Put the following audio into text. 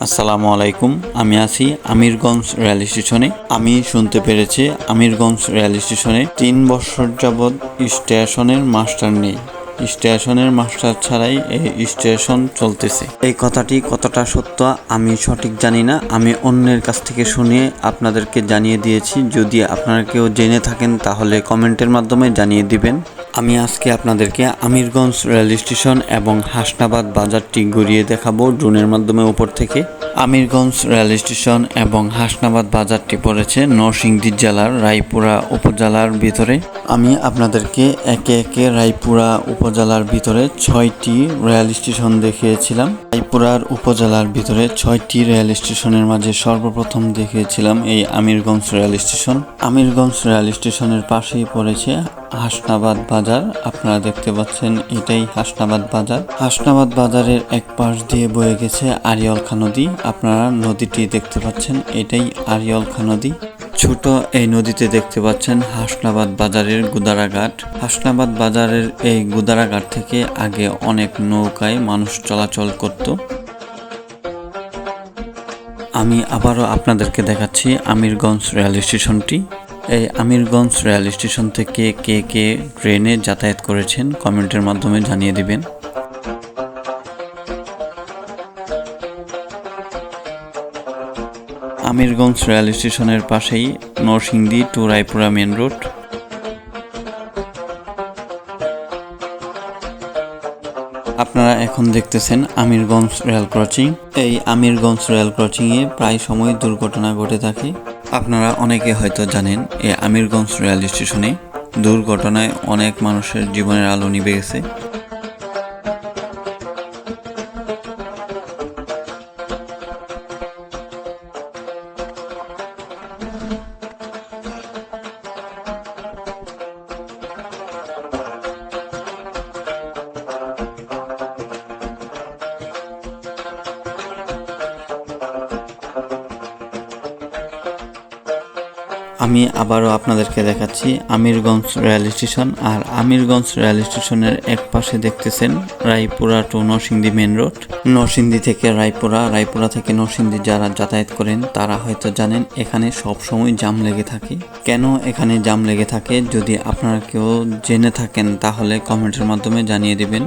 আসসালামু আলাইকুম, আমি আছি আমিরগঞ্জ রেল স্টেশনে। আমি শুনতে পেরেছি আমিরগঞ্জ রেল স্টেশনে তিন বছর যাবৎ স্টেশনের মাস্টার নেই। স্টেশনের মাস্টার ছাড়াই এই স্টেশন চলতেছে। এই কথাটি কতটা সত্য আমি সঠিক জানি না। আমি অন্যের কাছ থেকে শুনে আপনাদেরকে জানিয়ে দিয়েছি। যদি আপনারা কেউ জেনে থাকেন, তাহলে কমেন্টের মাধ্যমে জানিয়ে দিবেন। আমি আজকে আপনাদেরকে আমিরগঞ্জ রেল স্টেশন এবং হাসনাবাদ বাজারটি ঘুরিয়ে দেখাবো ড্রোনের মাধ্যমে উপর থেকে। আমিরগঞ্জ রেল স্টেশন এবং হাসনাবাদ বাজারটি পড়েছে নরসিংদী জেলার রায়পুরা উপজেলার ভিতরে। আমি আপনাদেরকে একে একে রায়পুরা উপজেলার ভিতরে ছয়টি রেল স্টেশন দেখিয়েছিলাম। রায়পুরার উপজেলার ভিতরে ছয়টি রেল স্টেশনের মাঝে সর্বপ্রথম দেখিয়েছিলাম এই Amirganj rail station. Amirganj rail স্টেশনের পাশেই পড়েছে হাসনাবাদ বাজার, আপনারা দেখতে পাচ্ছেন এটাই হাসনাবাদ বাজার। হাসনাবাদ বাজারের এক পাশ দিয়ে বয়ে গেছে আরিয়লখা নদী। আপনারা নদীটি দেখতে পাচ্ছেন, এটাই আরিয়লখা নদী। ছোট এই নদীতে দেখতে পাচ্ছেন হাসনাবাদ বাজারের গুদারাঘাট হাসনাবাদ বাজারের এই গুদারাঘাট থেকে আগে অনেক নৌকায় মানুষ চলাচল করত। আমি আবারও আপনাদেরকে দেখাচ্ছি আমিরগঞ্জ রেল স্টেশনটি এই আমিরগঞ্জ রেল স্টেশন থেকে কে কে ট্রেনে যাতায়াত করেছেন কমেন্টের মাধ্যমে জানিয়ে দিবেন। আমিরগঞ্জ রেল স্টেশনের পাশেই Narsingdi to Raipura main road. আপনারা এখন দেখতেছেন আমিরগঞ্জ রেল ক্রসিং। এই আমিরগঞ্জ রেল ক্রসিংয়ে প্রায় সময় দুর্ঘটনা ঘটে থাকে। আপনারা অনেকে হয়তো জানেন, এই আমিরগঞ্জ রেল স্টেশনে দুর্ঘটনায় অনেক মানুষের জীবনের আলো নিভে গেছে। আমি আবারও আপনাদেরকে দেখাচ্ছি আমিরগঞ্জ রেল স্টেশন। আর আমিরগঞ্জ রেল স্টেশনের এক পাশে দেখতেছেন Raipura to Narsingdi main road. Narsingdi থেকে রায়পুরা রায়পুরা থেকে নরসিংদী যারা যাতায়াত করেন, তারা হয়তো জানেন এখানে সব সময় জাম লেগে থাকে। কেন এখানে জাম লেগে থাকে? যদি আপনারা কেউ জেনে থাকেন, তাহলে কমেন্টের মাধ্যমে জানিয়ে দিবেন।